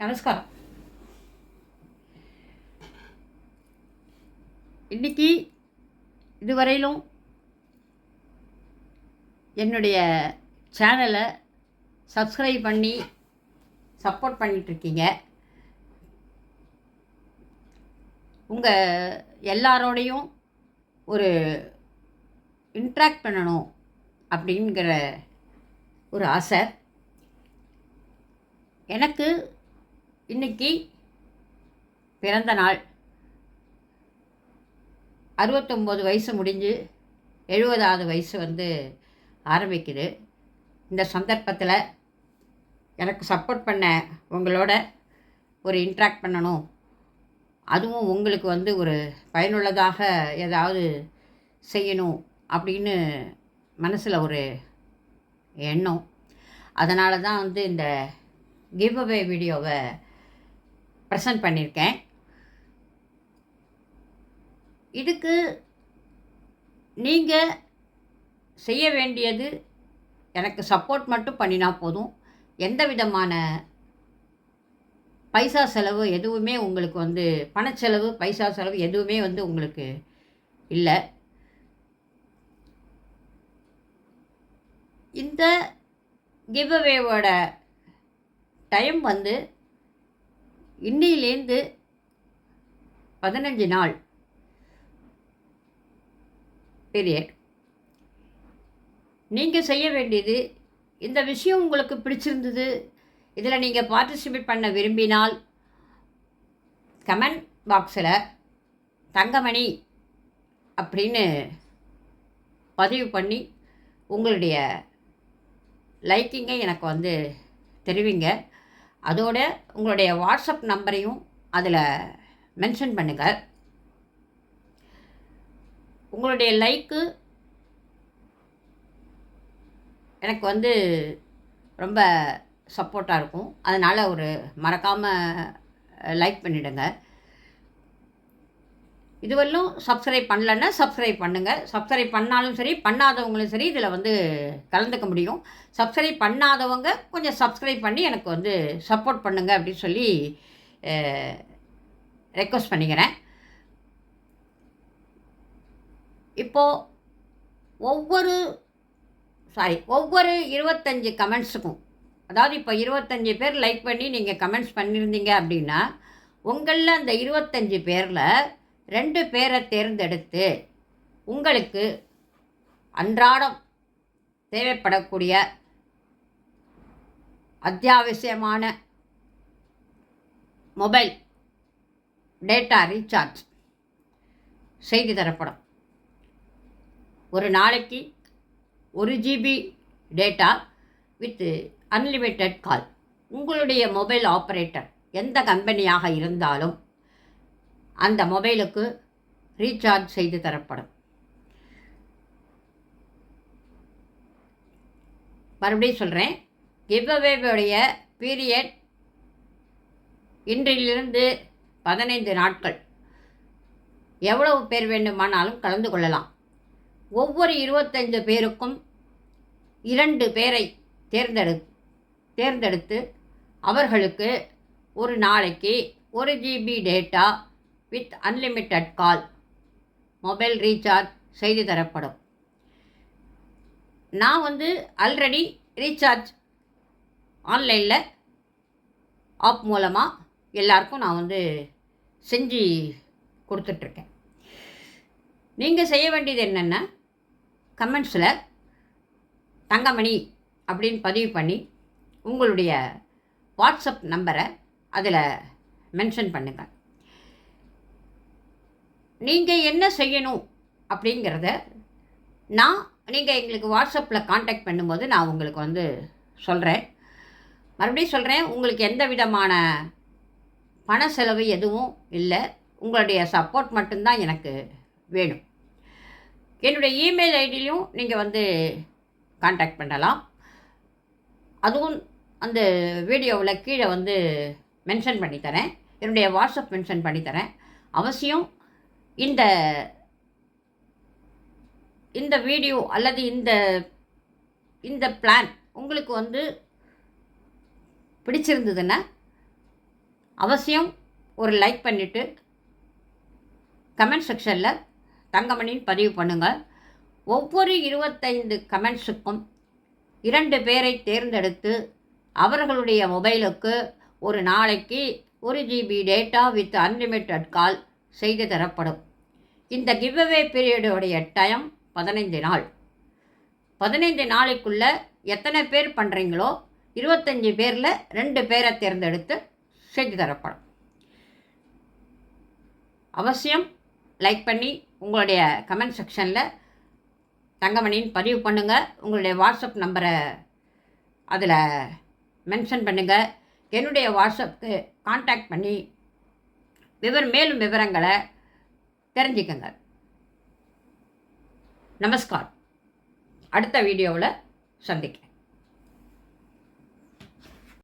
நமஸ்காரம் இன்னைக்கு இதுவரையிலும் என்னுடைய சேனலை சப்ஸ்கிரைப் பண்ணி சப்போர்ட் பண்ணிகிட்ருக்கீங்க உங்கள் எல்லாரோடையும் ஒரு இன்ட்ராக்ட் பண்ணணும் அப்படிங்கிற ஒரு ஆசை. எனக்கு இன்னைக்கு பிறந்த நாள். அறுபத்தொம்போது வயசு முடிஞ்சு எழுபதாவது வயசு வந்து ஆரம்பிக்குது. இந்த சந்தர்ப்பத்தில் எனக்கு சப்போர்ட் பண்ண உங்களோட ஒரு இன்ட்ராக்ட் பண்ணணும். அதுவும் உங்களுக்கு வந்து ஒரு பயனுள்ளதாக ஏதாவது செய்யணும் அப்படின்னு மனசில் ஒரு எண்ணம். அதனால தான் வந்து இந்த கிவ் அவே வீடியோவை ப்ரெசன்ட் பண்ணியிருக்கேன் இதுக்கு நீங்கள் செய்ய வேண்டியது எனக்கு சப்போர்ட் மட்டும் பண்ணினா போதும். எந்த விதமான பைசா செலவு எதுவுமே உங்களுக்கு வந்து பணச்செலவு பைசா செலவு எதுவுமே வந்து உங்களுக்கு இல்லை. இந்த கிவ்அவேவோட டைம் வந்து இன்னிலேருந்து பதினஞ்சு நாள். பீரியட் நீங்கள் செய்ய வேண்டியது இந்த விஷயம் உங்களுக்கு பிடிச்சிருந்தது இதில் நீங்கள் பார்ட்டிசிபேட் பண்ண விரும்பினால் கமெண்ட் பாக்ஸில் தங்கமணி அப்படின்னு பதிவு பண்ணி உங்களுடைய லைக்கிங்கை எனக்கு வந்து தெரிவிங்க. அதோட உங்களுடைய வாட்ஸ்அப் நம்பரையும் அதில் மென்ஷன் பண்ணுங்கள் உங்களுடைய லைக்கு எனக்கு வந்து ரொம்ப சப்போர்ட்டாக இருக்கும். அதனால் ஒரு மறக்காமல் லைக் பண்ணிவிடுங்க இதுவரையிலும் சப்ஸ்கிரைப் பண்ணலன்னா சப்ஸ்கிரைப் பண்ணுங்கள் சப்ஸ்கிரைப் பண்ணாலும் சரி பண்ணாதவங்களும் சரி இதில் வந்து கலந்துக்க முடியும். சப்ஸ்கிரைப் பண்ணாதவங்க கொஞ்சம் சப்ஸ்கிரைப் பண்ணி எனக்கு வந்து சப்போர்ட் பண்ணுங்கள் அப்படின்னு சொல்லி ரெக்வஸ்ட் பண்ணிக்கிறேன். இப்போது ஒவ்வொரு சாரி ஒவ்வொரு இருபத்தஞ்சி கமெண்ட்ஸுக்கும் அதாவது இப்போ இருபத்தஞ்சி பேர் லைக் பண்ணி நீங்கள் கமெண்ட்ஸ் பண்ணியிருந்தீங்க அப்படின்னா உங்களில் அந்த இருபத்தஞ்சி பேரில் ரெண்டு பேரை தேர்ந்தெடுத்து உங்களுக்கு அன்றாடம் தேவைப்படக்கூடிய அத்தியாவசியமான மொபைல் டேட்டா ரீசார்ஜ் செய்து தரப்படும். ஒரு நாளைக்கு ஒரு GB data with unlimited call. உங்களுடைய மொபைல் ஆப்ரேட்டர் எந்த கம்பெனியாக இருந்தாலும் அந்த மொபைலுக்கு ரீசார்ஜ் செய்து தரப்படும். மறுபடியும் சொல்கிறேன் கிவ்அவேவுடைய பீரியட் இன்றிலிருந்து பதினைந்து நாட்கள். எவ்வளவு பேர் வேண்டுமானாலும் கலந்து கொள்ளலாம். ஒவ்வொரு இருபத்தைந்து பேருக்கும் இரண்டு பேரை தேர்ந்தெடு தேர்ந்தெடுத்து அவர்களுக்கு ஒரு நாளைக்கு ஒரு GB data with unlimited call. Mobile recharge செய்து தரப்படும். நான் வந்து ஆல்ரெடி ரீசார்ஜ் ஆன்லைனில் ஆப் மூலமாக எல்லாருக்கும் நான் வந்து செஞ்சு கொடுத்துட்ருக்கேன். நீங்கள் செய்ய வேண்டியது என்னென்னா கமெண்ட்ஸில் தங்கமணி அப்படின்னு பதிவு பண்ணி உங்களுடைய வாட்ஸ்அப் நம்பரை அதில் மென்ஷன் பண்ணுங்கள் நீங்கள் என்ன செய்யணும் அப்படிங்கிறத நான் நீங்கள் எங்களுக்கு வாட்ஸ்அப்பில் காண்டாக்ட் பண்ணும்போது நான் உங்களுக்கு வந்து சொல்கிறேன் மறுபடியும் சொல்கிறேன் உங்களுக்கு எந்த விதமான பண செலவு எதுவும் இல்லை. உங்களுடைய சப்போர்ட் மட்டும்தான் எனக்கு வேணும். என்னுடைய இமெயில் ஐடியிலையும் நீங்கள் வந்து காண்டாக்ட் பண்ணலாம். அதுவும் அந்த வீடியோவில் கீழே வந்து மென்ஷன் பண்ணித்தரேன். என்னுடைய வாட்ஸ்அப் மென்ஷன் பண்ணித்தரேன். அவசியம் இந்த இந்த வீடியோ அல்லது இந்த இந்த பிளான் உங்களுக்கு வந்து பிடிச்சிருந்ததுன்னா அவசியம் ஒரு லைக் பண்ணிவிட்டு கமெண்ட் செக்ஷனில் தங்கமணின்னு பதிவு பண்ணுங்கள். ஒவ்வொரு இருபத்தைந்து கமெண்ட்ஸுக்கும் இரண்டு பேரை தேர்ந்தெடுத்து அவர்களுடைய மொபைலுக்கு ஒரு நாளைக்கு ஒரு GB data with unlimited call செய்து தரப்படும். இந்த கிவ்அவே பீரியடுடைய டைம் பதினைந்து நாள். பதினைந்து நாளைக்குள்ளே எத்தனை பேர் பண்ணுறீங்களோ இருபத்தஞ்சி பேரில் ரெண்டு பேரை தேர்ந்தெடுத்து செஞ்சு தரப்படும். அவசியம் லைக் பண்ணி உங்களுடைய கமெண்ட் செக்ஷனில் தங்கமணின்னு பதிவு பண்ணுங்கள் உங்களுடைய வாட்ஸ்அப் நம்பரை அதில் மென்ஷன் பண்ணுங்கள் என்னுடைய வாட்ஸ்அப்புக்கு காண்டாக்ட் பண்ணி விவர மேலும் விவரங்களை தெரிஞ்சுக்கங்க. நமஸ்கார். அடுத்த வீடியோவில் சந்திக்கிறேன்.